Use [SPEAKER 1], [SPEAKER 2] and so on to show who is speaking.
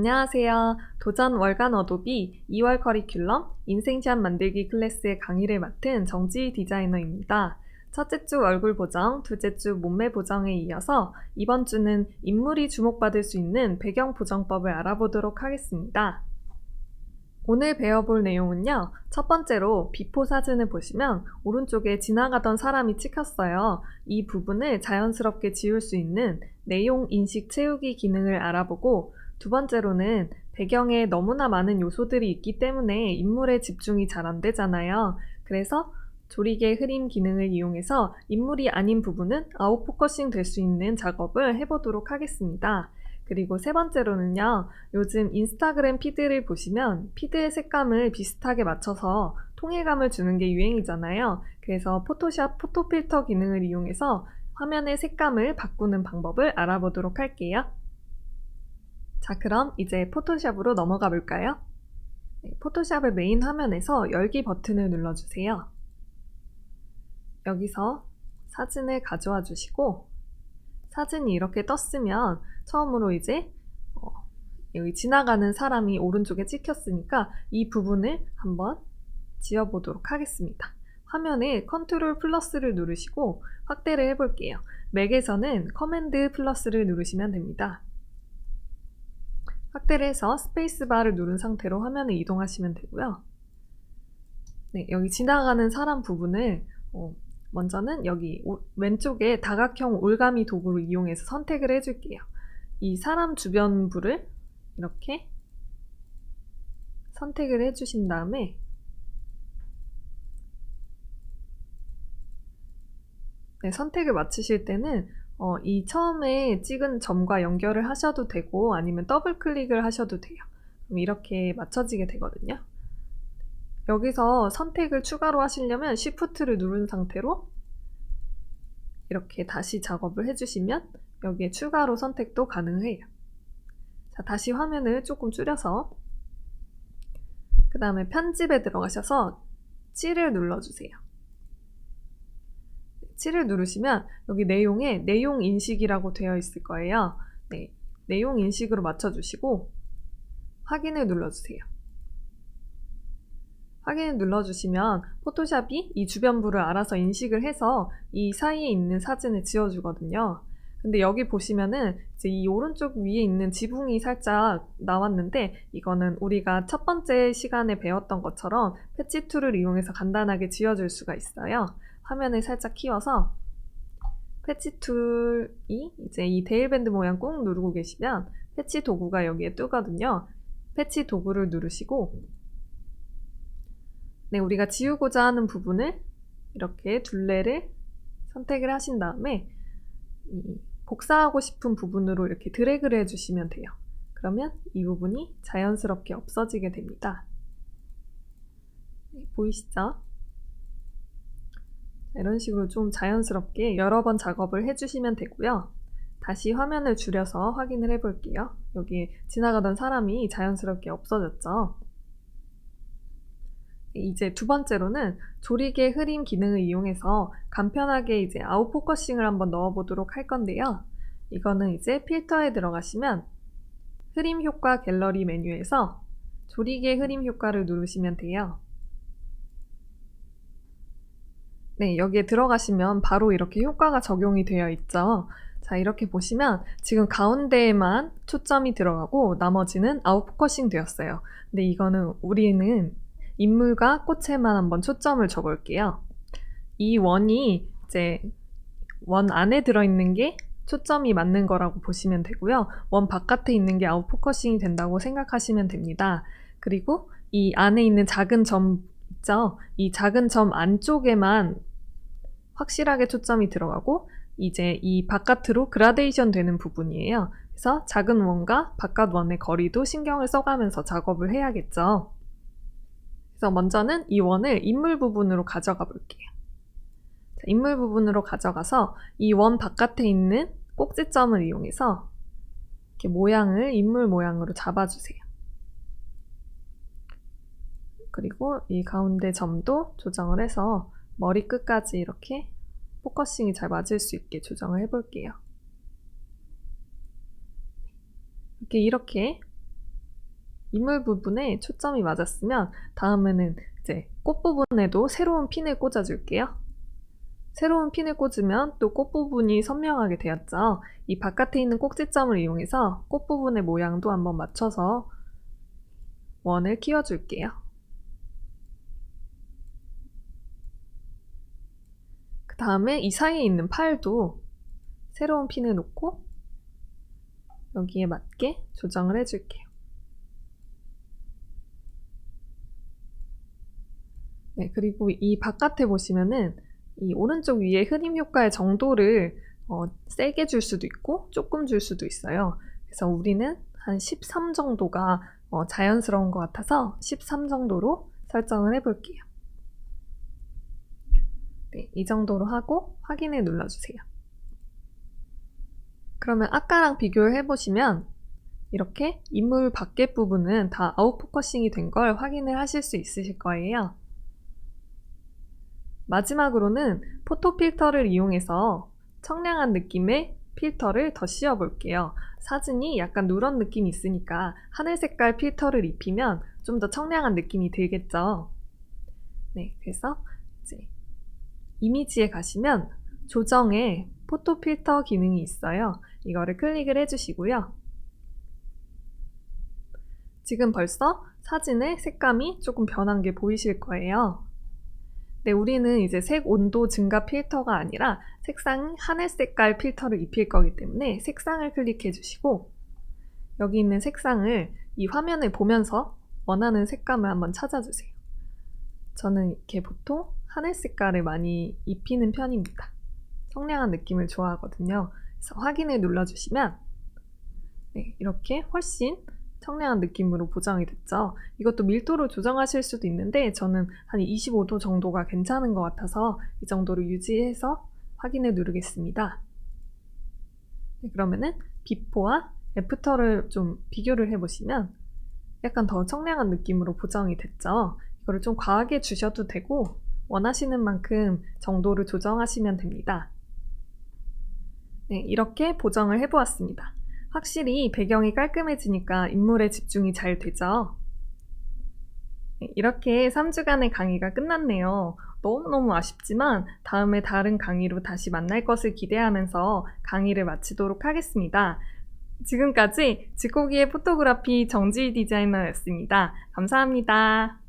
[SPEAKER 1] 안녕하세요. 도전 월간 어도비 2월 커리큘럼 인생샷 만들기 클래스의 강의를 맡은 정지 디자이너입니다. 첫째 주 얼굴 보정, 둘째 주 몸매 보정에 이어서 이번 주는 인물이 주목받을 수 있는 배경 보정법을 알아보도록 하겠습니다. 오늘 배워볼 내용은요. 첫 번째로 비포 사진을 보시면 오른쪽에 지나가던 사람이 찍혔어요. 이 부분을 자연스럽게 지울 수 있는 내용 인식 채우기 기능을 알아보고 두 번째로는 배경에 너무나 많은 요소들이 있기 때문에 인물에 집중이 잘 안 되잖아요. 그래서 조리개 흐림 기능을 이용해서 인물이 아닌 부분은 아웃포커싱 될 수 있는 작업을 해보도록 하겠습니다. 그리고 세 번째로는요, 요즘 인스타그램 피드를 보시면 피드의 색감을 비슷하게 맞춰서 통일감을 주는 게 유행이잖아요. 그래서 포토샵 포토 필터 기능을 이용해서 화면의 색감을 바꾸는 방법을 알아보도록 할게요. 자, 그럼 이제 포토샵으로 넘어가 볼까요? 네, 포토샵의 메인 화면에서 열기 버튼을 눌러주세요. 여기서 사진을 가져와 주시고 사진이 이렇게 떴으면 처음으로 이제 어, 여기 지나가는 사람이 오른쪽에 찍혔으니까 이 부분을 한번 지워보도록 하겠습니다. 화면에 컨트롤 플러스를 누르시고 확대를 해볼게요. 맥에서는 커맨드 플러스를 누르시면 됩니다. 확대를 해서 스페이스바를 누른 상태로 화면을 이동하시면 되고요. 네, 여기 지나가는 사람 부분을 어, 먼저는 여기 오, 왼쪽에 다각형 올가미 도구를 이용해서 선택을 해줄게요. 이 사람 주변부를 이렇게 선택을 해주신 다음에 네, 선택을 마치실 때는 어, 이 처음에 찍은 점과 연결을 하셔도 되고 아니면 더블 클릭을 하셔도 돼요. 그럼 이렇게 맞춰지게 되거든요. 여기서 선택을 추가로 하시려면 Shift를 누른 상태로 이렇게 다시 작업을 해주시면 여기에 추가로 선택도 가능해요. 자, 다시 화면을 조금 줄여서 그 다음에 편집에 들어가셔서 7을 눌러주세요. 7을 누르시면 여기 내용에 내용 인식이라고 되어 있을 거예요. 네, 내용 인식으로 맞춰주시고 확인을 눌러주세요. 확인을 눌러주시면 포토샵이 이 주변부를 알아서 인식을 해서 이 사이에 있는 사진을 지워주거든요. 근데 여기 보시면은 이제 이 오른쪽 위에 있는 지붕이 살짝 나왔는데 이거는 우리가 첫 번째 시간에 배웠던 것처럼 패치 툴을 이용해서 간단하게 지워줄 수가 있어요. 화면을 살짝 키워서 패치 툴이 이제 이 데일밴드 모양 꾹 누르고 계시면 패치 도구가 여기에 뜨거든요. 패치 도구를 누르시고 네, 우리가 지우고자 하는 부분을 이렇게 둘레를 선택을 하신 다음에 복사하고 싶은 부분으로 이렇게 드래그를 해주시면 돼요. 그러면 이 부분이 자연스럽게 없어지게 됩니다. 네, 보이시죠? 이런 식으로 좀 자연스럽게 여러 번 작업을 해주시면 되고요. 다시 화면을 줄여서 확인을 해볼게요. 여기 지나가던 사람이 자연스럽게 없어졌죠. 이제 두 번째로는 조리개 흐림 기능을 이용해서 간편하게 이제 아웃포커싱을 한번 넣어보도록 할 건데요. 이거는 이제 필터에 들어가시면 흐림 효과 갤러리 메뉴에서 조리개 흐림 효과를 누르시면 돼요. 네, 여기에 들어가시면 바로 이렇게 효과가 적용이 되어 있죠. 자, 이렇게 보시면 지금 가운데에만 초점이 들어가고 나머지는 아웃포커싱 되었어요. 근데 이거는 우리는 인물과 꽃에만 한번 초점을 줘볼게요. 이 원이 이제 원 안에 들어있는 게 초점이 맞는 거라고 보시면 되고요. 원 바깥에 있는 게 아웃포커싱이 된다고 생각하시면 됩니다. 그리고 이 안에 있는 작은 점 있죠? 이 작은 점 안쪽에만 확실하게 초점이 들어가고 이제 이 바깥으로 그라데이션 되는 부분이에요. 그래서 작은 원과 바깥 원의 거리도 신경을 써가면서 작업을 해야겠죠. 그래서 먼저는 이 원을 인물 부분으로 가져가 볼게요. 자, 인물 부분으로 가져가서 이 원 바깥에 있는 꼭지점을 이용해서 이렇게 모양을 인물 모양으로 잡아주세요. 그리고 이 가운데 점도 조정을 해서 머리 끝까지 이렇게 포커싱이 잘 맞을 수 있게 조정을 해볼게요. 이렇게 이렇게 인물 부분에 초점이 맞았으면 다음에는 이제 꽃 부분에도 새로운 핀을 꽂아줄게요. 새로운 핀을 꽂으면 또 꽃 부분이 선명하게 되었죠. 이 바깥에 있는 꼭지점을 이용해서 꽃 부분의 모양도 한번 맞춰서 원을 키워줄게요. 그 다음에 이 사이에 있는 팔도 새로운 핀을 놓고 여기에 맞게 조정을 해줄게요. 네, 그리고 이 바깥에 보시면은 이 오른쪽 위에 흐림 효과의 정도를 어, 세게 줄 수도 있고 조금 줄 수도 있어요. 그래서 우리는 한 13 정도가 어, 자연스러운 것 같아서 13 정도로 설정을 해볼게요. 네, 이 정도로 하고 확인을 눌러주세요. 그러면 아까랑 비교를 해보시면 이렇게 인물 밖에 부분은 다 아웃포커싱이 된 걸 확인을 하실 수 있으실 거예요. 마지막으로는 포토 필터를 이용해서 청량한 느낌의 필터를 더 씌워 볼게요. 사진이 약간 누런 느낌이 있으니까 하늘 색깔 필터를 입히면 좀 더 청량한 느낌이 들겠죠. 네, 그래서 이제 이미지에 가시면 조정에 포토 필터 기능이 있어요. 이거를 클릭을 해주시고요. 지금 벌써 사진의 색감이 조금 변한 게 보이실 거예요. 네, 우리는 이제 색 온도 증가 필터가 아니라 색상 하늘 색깔 필터를 입힐 거기 때문에 색상을 클릭해 주시고 여기 있는 색상을 이 화면을 보면서 원하는 색감을 한번 찾아주세요. 저는 이렇게 보통 하늘 색깔을 많이 입히는 편입니다. 청량한 느낌을 좋아하거든요. 그래서 확인을 눌러주시면 네, 이렇게 훨씬 청량한 느낌으로 보정이 됐죠. 이것도 밀도를 조정하실 수도 있는데 저는 한 25도 정도가 괜찮은 것 같아서 이 정도로 유지해서 확인을 누르겠습니다. 네, 그러면은 비포와 애프터를 좀 비교를 해보시면 약간 더 청량한 느낌으로 보정이 됐죠. 이거를 좀 과하게 주셔도 되고 원하시는 만큼 정도를 조정하시면 됩니다. 네, 이렇게 보정을 해보았습니다. 확실히 배경이 깔끔해지니까 인물에 집중이 잘 되죠. 네, 이렇게 3주간의 강의가 끝났네요. 너무너무 아쉽지만 다음에 다른 강의로 다시 만날 것을 기대하면서 강의를 마치도록 하겠습니다. 지금까지 지코기의 포토그래피 정지희 디자이너였습니다. 감사합니다.